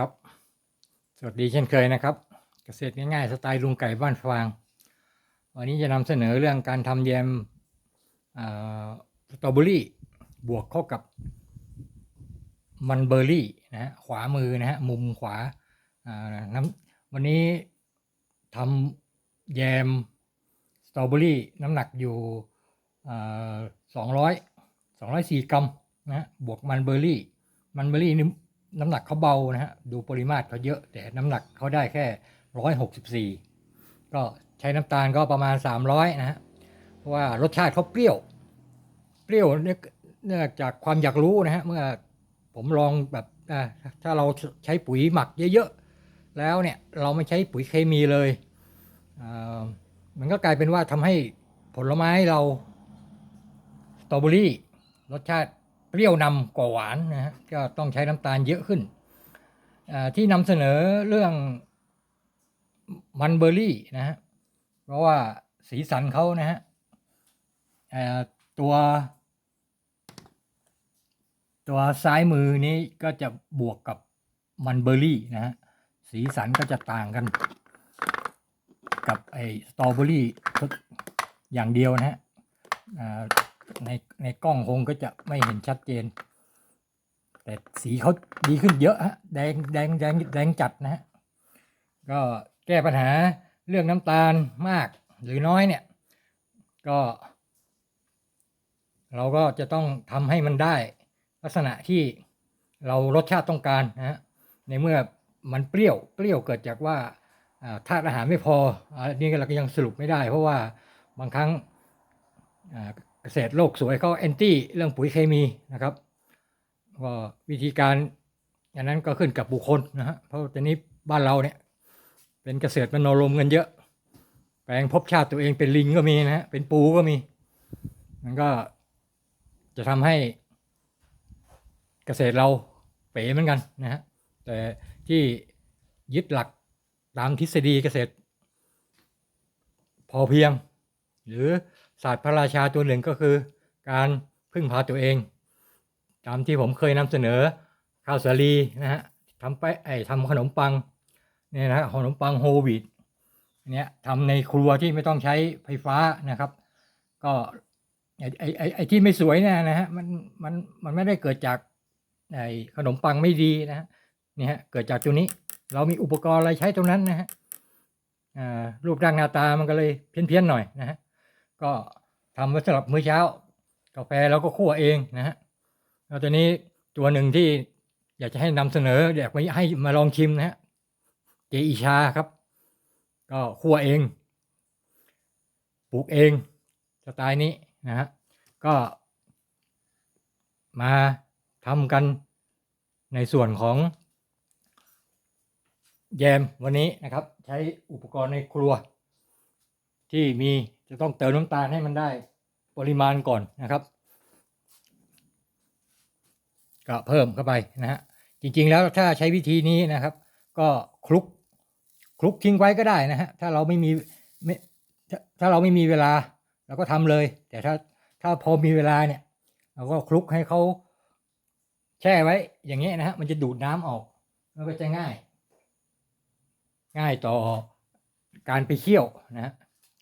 ครับ สวัสดีเช่นเคยนะครับ เกษตรง่ายๆสไตล์ลุงไก่บ้านฟาง วันนี้จะนำเสนอเรื่องการทำแยมอ่าสตรอเบอรี่บวกเข้ากับมันเบอร์รี่นะฮะขวามือนะฮะมุมขวาน้ำวันนี้ทำแยมสตรอเบอรี่น้ำหนักอยู่สองร้อยสองร้อยสี่กรัมนะฮะบวกมันเบอร์รี่ มันเบอร์รี่นี่ น้ำหนักเขาเบานะฮะดูปริมาตรเขาเยอะ แต่น้ำหนักเขาได้แค่ร้อยหกสิบสี่ก็ใช้น้ำตาลก็ประมาณสามร้อยนะฮะเพราะว่ารสชาติเขาเปรี้ยว เปรี้ยวเนื่องจากความอยากรู้นะฮะเมื่อผมลองแบบถ้าเราใช้ปุ๋ยหมักเยอะๆแล้วเนี่ยเราไม่ใช้ปุ๋ยเคมีเลยมันก็กลายเป็นว่าทำให้ผลไม้เราสตรอเบอรี่รสชาติ เปรี้ยวนำกว่าหวานนะฮะก็ต้องใช้น้ำตาลเยอะขึ้น ที่นำเสนอเรื่องมันเบอร์รี่นะฮะเพราะว่าสีสันเขานะฮะตัว ตัวซ้ายมือนี้ก็จะบวกกับมันเบอร์รี่นะฮะสีสันก็จะต่างกัน กับไอ้สตรอเบอรี่อย่างเดียวนะฮะ ในในกล้องคงก็จะไม่เห็นชัดเจน แต่สีเขาดีขึ้นเยอะฮะแดงแดงแดงแดงจัดนะฮะก็แก้ปัญหาเรื่องน้ำตาลมากหรือน้อยเนี่ย ก็ เราก็จะต้องทำให้มันได้ ลักษณะที่เรารสชาติต้องการนะฮะในเมื่อมันเปรี้ยวเปรี้ยวเกิดจากว่าธาตุอาหารไม่พออันนี้เราก็ยังสรุปไม่ได้ เพราะว่าบางครั้ง กษตรโลกสวยเขาแอนตี้เรื่องปุ๋ยเคมีนะครับก็วิธีการอันนั้นก็ขึ้นกับบุคคลนะฮะเพราะตอนนี้บ้านเราเนี่ยเป็นเกษตรมโนรมกันเยอะ แปลงภพชาติตัวเองเป็นลิงก็มีนะฮะเป็นปูก็มี มันก็จะทำให้เกษตรเราเป๋เหมือนกันนะฮะแต่ที่ยึดหลักตามทฤษฎีเกษตร พอเพียง หรือ ศาสตร์พระราชาตัวหนึ่งก็คือ การพึ่งพาตัวเอง ตามที่ผมเคยนำเสนอข้าวสาลีนะฮะทำไปไอ้ทำขนมปังเนี่ยนะขนมปังโฮลวีตเนี่ยทำในครัวที่ไม่ต้องใช้ไฟฟ้านะครับ ก็ไอ้ไอ้ไอ้ไอที่ไม่สวยเนี่ยนะฮะมันมันมันไม่ได้เกิดจากไอ้ขนมปังไม่ดีนะฮะเนี่ยฮะเกิดจากตัวนี้เรามีอุปกรณ์อะไรใช้ตรงนั้นนะฮะอ่ารูปร่างหน้าตามันก็เลยเพี้ยนๆหน่อยนะฮะ ก็ทำไว้สำหรับมื้อเช้า กาแฟเราก็คั่วเองนะฮะแล้วตัวนี้ตัวหนึ่งที่อยากจะให้นำเสนออยากให้มาลองชิมนะฮะเจอีชาครับ ก็คั่วเองปลูกเองสไตล์นี้นะฮะก็ มาทำกันในส่วนของ แยมวันนี้นะครับ ใช้อุปกรณ์ในครัว ที่มีจะต้องเติมน้ำตาลให้มันได้ปริมาณก่อนนะครับ ก็เพิ่มเข้าไปนะฮะจริงๆแล้วถ้าใช้วิธีนี้นะครับ ก็คลุกคลุกทิ้งไว้ก็ได้นะฮะถ้าเราไม่มีไม่ถ้าถ้าเราไม่มีเวลาเราก็ทำเลย แต่ถ้าถ้าพอมีเวลาเนี่ย เราก็คลุกให้เขาแช่ไว้อย่างเงี้ยนะฮะมันจะดูดน้ำออกมันก็จะง่าย ง่ายต่อการไปเคี่ยวนะฮะ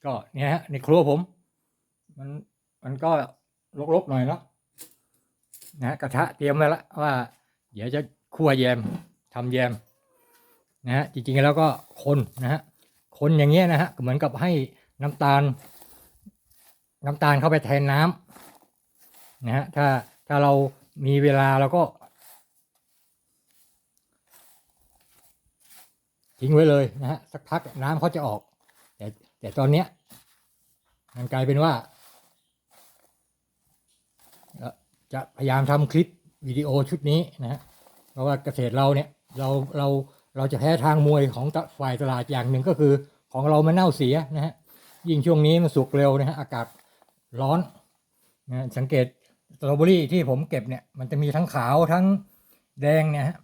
ก็เนี่ยฮะในครัวผม มันมันก็รกๆหน่อยเนาะนะฮะกระทะเตรียมไว้แล้วว่า เดี๋ยวจะคั่วแยมทำแยมนะฮะจริงๆแล้วก็คนนะฮะคนอย่างเงี้ยนะฮะเหมือนกับให้น้ำตาล น้ำตาลเข้าไปแทนน้ำนะฮะถ้าถ้าเรามีเวลาเราก็ ทิ้งไว้เลยนะฮะสักพักน้ำเขาจะออกแต่ แต่ตอนเนี้ยมันกลายเป็นว่า จะพยายามทำคลิปวิดีโอชุดนี้นะฮะเพราะว่าเกษตรเราเนี่ยเราเราเราจะแพ้ทางมวยของฝ่ายตลาดอย่างหนึ่งก็คือ ของเรามันเน่าเสียนะฮะยิ่งช่วงนี้มันสุกเร็วนะฮะอากาศร้อนนะฮะสังเกตสตรอเบอรี่ที่ผมเก็บเนี่ยมันจะมีทั้งขาวทั้งแดงเนี่ยฮะ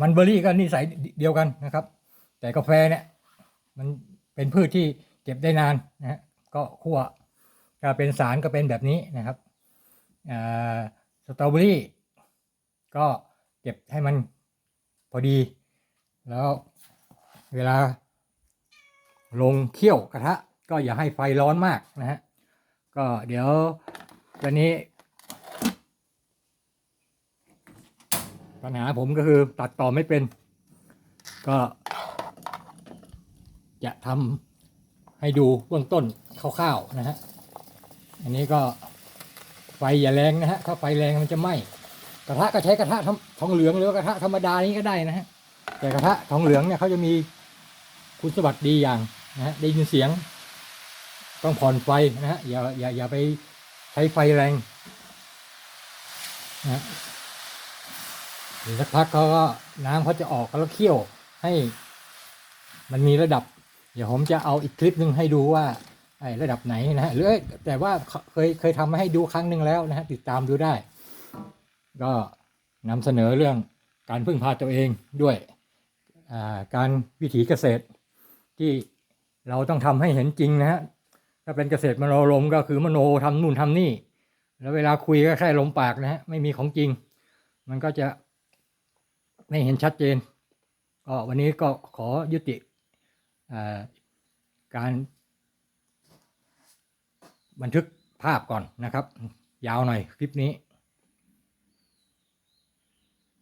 มันเบอร์รี่ก็นิสัยเดียวกันนะครับ แต่กาแฟเนี่ยมัน เป็นพืชที่เก็บได้นานนะฮะก็คั่วถ้าเป็นสารก็เป็นแบบนี้นะครับสตรอเบอรี่ก็เก็บให้มันพออดี แล้วเวลาลงเคี่ยวกระทะ ก็อย่าให้ไฟร้อนมากนะฮะก็เดี๋ยวตอนนี้ ปัญหาผมก็คือตัดต่อไม่เป็น ก็ จะทำให้ดูเบื้องต้นคร่าวๆนะฮะ อันนี้ก็ไฟอย่าแรงนะฮะ ถ้าไฟแรงมันจะไหม้ กระทะก็ใช้กระทะทองเหลืองหรือกระทะธรรมดานี้ก็ได้นะฮะ แต่กระทะทองเหลืองเนี่ยเขาจะมีคุณสมบัติดีอย่างนะฮะได้ยินเสียง ต้องผ่อนไฟนะฮะ อย่าอย่าอย่าไปใช้ไฟแรงนะฮะสักพักเขาก็น้ำเขาจะออกแล้วเคี่ยวให้มันมีระดับ เดี๋ยวผมจะเอาอีกคลิปหนึ่งให้ดูว่าไอ้ระดับไหนนะฮะหรือแต่ว่าเคยเคยทำมาให้ดูครั้งหนึ่งแล้วนะฮะติดตามดูได้ ก็นำเสนอเรื่องการพึ่งพาตัวเองด้วยาการวิถีเกษตร ที่เราต้องทำให้เห็นจริงนะฮะถ้าเป็นเกษตรมโนรมก็คือมโนทำนู่นทำนี่ แล้วเวลาคุยก็แค่ลมปากนะฮะไม่มีของจริง มันก็จะไม่เห็นชัดเจนก็วันนี้ก็ขอยุติ การบันทึกภาพก่อนนะครับ ยาวหน่อยคลิปนี้